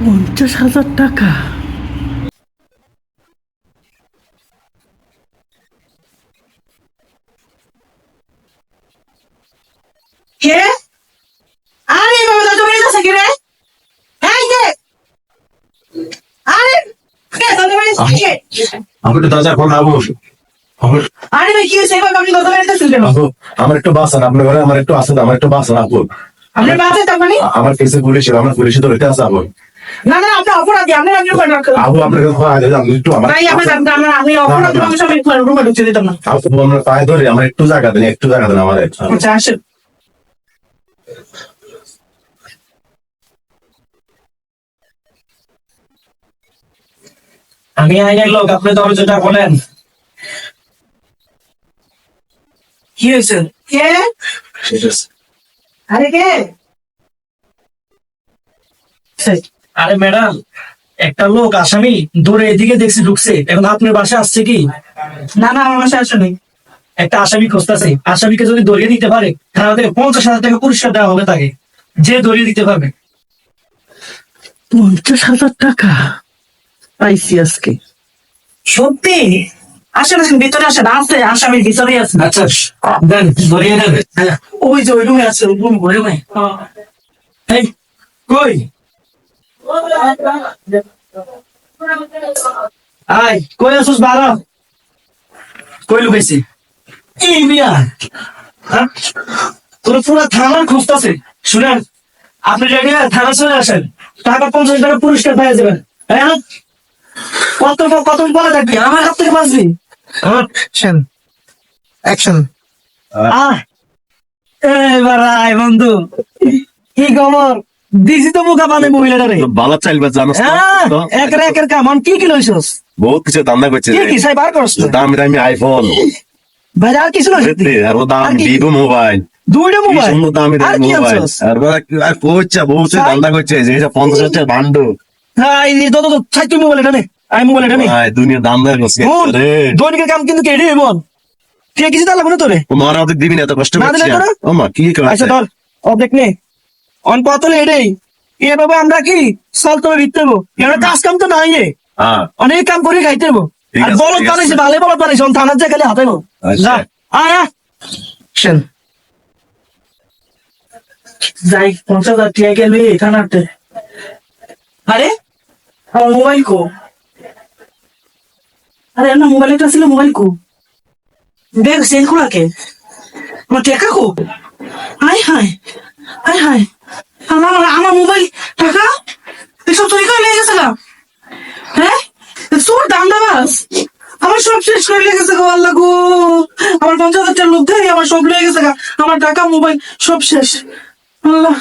পঞ্চাশ হাজার টাকা। দাদু আবু। আরে ভাই কি হয়েছে? এবার আপনি দাদু বাড়িতে ছিলেন আমার একটু আপনার ঘরে আমার একটু আসেন আমার একটু বাঁচান আপু মানে? আমার কেসে পুলিশ আমার পুলিশে ধরতে আছে আপু না না আপনি অপরাধী আপনি আপনি রুমে ঢোকেন আবু আপনার ক্ষমা আমি একটু আমার ভাই আপনি আমরা আমি অপরাধী আমি রুমে ঢুকতে দিতাম না। আপু আমার পায়ে ধরে আমার একটু জায়গা দেন একটু জায়গা দেন আমার। আচ্ছা আসেন। আমি আইনের লোক আপনি দরজাটা বলেন। কি হয়েছে? কে? আরে কে? আরে ম্যাডাম একটা লোক আসামি দৌড়ে এদিকে দেখছি ঢুকছে। এখন আপনার বাসা আসছে কি? না না আমার বাসায় আসেনি। একটা আসামি খুঁজতেছে। আসামিকে যদি দৌড়িয়ে দিতে পারে তাহলে পঞ্চাশ হাজার টাকা পুরস্কার দেওয়া হবে তাকে। যে দৌড়িয়ে দিতে পারবে। পঞ্চাশ হাজার টাকা? পাইছি আজকে। সত্যি? আসেন আসেন ভিতরে আসেন। আছে আসামির ভিতরে আছে। আচ্ছা দেন দৌড়িয়ে দেবে হ্যাঁ। ওই যে ওই রুমে আছে রুম ওই রুমে। এই, কই? আয় কই আসুস বারো কই লুকাইছি? এই মিয়া? তোর পুরো থানার খুঁজতেছে শুনেন আপনি রেডি থানা চলে আসেন। টাকা পঞ্চাশ টাকা পুরস্কার পেয়ে যাবেন। হ্যাঁ কত কত বলে থাকবি? আমার হাত থেকে বাঁচবি। অ্যাকশন অ্যাকশন আহ এবার আয় বন্ধু। কি খবর দিছি তো মুখা পানে মহিলাটারে ভালো চাইলবা জানো হ্যাঁ একের একের কাম। কি কি লইছস? বহুত কিছু দান্দা করছে কি কি? সাই বার করছ তো? দামি দামি আইফোন ভাই আর কিছু লইছ আর দাম ভিভো মোবাইল দুইটা মোবাইল সুন্দর দামি দামি মোবাইল আর আর কোচা বহুত? দান্দা করছে যে এটা পঞ্চাশ হাজার ভান্ডো হ্যাঁ এই তো তো ছাই তুই মোবাইল এটা নে। আই মোবাইল এটা নে। ভাই দুনিয়া দান্দা করছে শুন, রে। দৈনিকের কাম কিন্তু কেডে এবন ঠিক কিছু তাহলে কোনো তোরে? তোমার আমাদের দিবি না এত কষ্ট দিলে তোরা? ও মা কি আচ্ছা ধর অর্ধেক নে। অন পতলে এটাই। এভাবে আমরা কি? চল তবে ভিতরে এবার কাজ কাম তো নাই এ। হ্যাঁ। অনেক কাম করে খাইতে আর বলত। বানাইছে ভালো বলত বানাইছে অন থানার জায়গায় হাতে গো আচ্ছা। যা আয়। অ্যাকশন যাই পঞ্চাশ হাজার টাকা গেলে থানাতে। আরে আমার মোবাইল কো? আরে না মোবাইল একটা ছিল মোবাইল কো? ব্যাগ সেল করা কে আমার টাকা কো? হাই হাই হাই হাই আমার আমার মোবাইল টাকা এসব চুরি করে নিয়ে গেছে হ্যাঁ? তোর দাম দাবাস আমার সব শেষ করে লেগেছে গো আল্লাহ গো। আমার পঞ্চাশ হাজার লোক দেয় আমার সব লেগে গেছে গা। আমার টাকা, মোবাইল সব শেষ। আল্লাহ।